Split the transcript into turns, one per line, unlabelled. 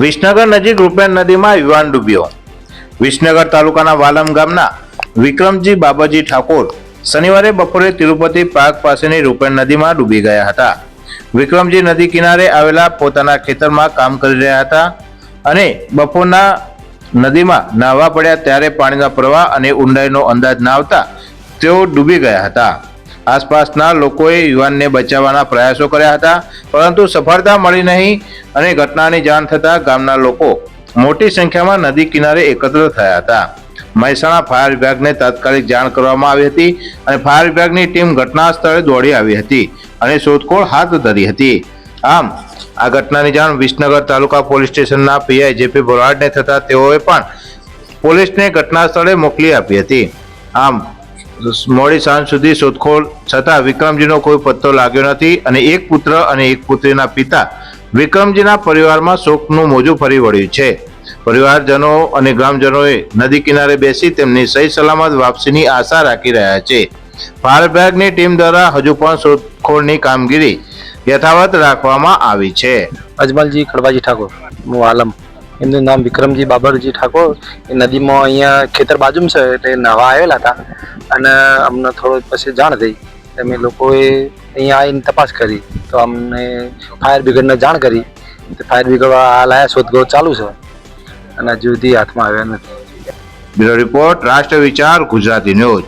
વિસનગર નજીક રૂપેણ નદીમાં યુવાન ડૂબ્યો. વિસનગર તાલુકાના વાલમ ગામના વિક્રમજી બાબાજી ઠાકોર શનિવારે બપોરે તિરુપતિ પાર્ક પાસેની રૂપેણ નદીમાં ડૂબી ગયા હતા. વિક્રમજી નદી કિનારે આવેલા પોતાના ખેતરમાં કામ કરી રહ્યા હતા અને બપોરના નદીમાં નાહવા પડ્યા ત્યારે પાણીના પ્રવાહ અને ઊંડાઈનો અંદાજ ના આવતા તેઓ ડૂબી ગયા હતા. આસપાસના લોકોએ યુવાનને બચાવવાના પ્રયાસો કર્યા હતા, પરંતુ સફળતા મળી નહીં અને ઘટનાની જાણ થતાં ગામના લોકો મોટી સંખ્યામાં નદી કિનારે એકત્ર થયા હતા. મહેસાણા ફાયર વિભાગને તાત્કાલિક જાણ કરવામાં આવી હતી અને ફાયર વિભાગની ટીમ ઘટના સ્થળે દોડી આવી હતી અને શોધખોળ હાથ ધરી હતી. આમ, આ ઘટનાની જાણ વિસનગર તાલુકા પોલીસ સ્ટેશનના પીઆઈ જેપી બોરાડને થતાં તેઓએ પણ પોલીસને ઘટના સ્થળે મોકલી આપી હતી. આમ મોડી સાંજ સુધી શોધખોળ છતાં વિક્રમજીનો કોઈ પત્તો લાગ્યો નથી અને એક પુત્ર અને એક પુત્રીના પિતા વિક્રમજીના પરિવારમાં શોકનું મોજું ફરી વળ્યું છે. પરિવારજનો અને ગ્રામજનોએ નદી કિનારે બેસી તેમની સહી સલામત વાપસીની આશા રાખી રહ્યા છે. ફાયર વિભાગની ટીમ દ્વારા હજુ પણ શોધખોળની કામગીરી યથાવત રાખવામાં આવી છે.
અજમલજી ખડબાજી ઠાકોર, હું આલમ. એમનું નામ વિક્રમજી બાબરજી ઠાકોર. એ નદીમાં અહીંયા ખેતર બાજુમાં છે એટલે નવા આવેલા હતા. અને અમને થોડો પછી જાણ થઈ. અમે લોકોએ અહીંયા આવીને તપાસ કરી. તો અમને ફાયર બ્રિગેડને જાણ કરી. તો ફાયર બ્રિગેડ હાલ આયા શોધખોળ ચાલુ છે. અને હજુ સુધી હાથમાં આવ્યા નથી.
બ્યુરો રિપોર્ટ, રાષ્ટ્ર વિચાર, ગુજરાતી ન્યૂઝ.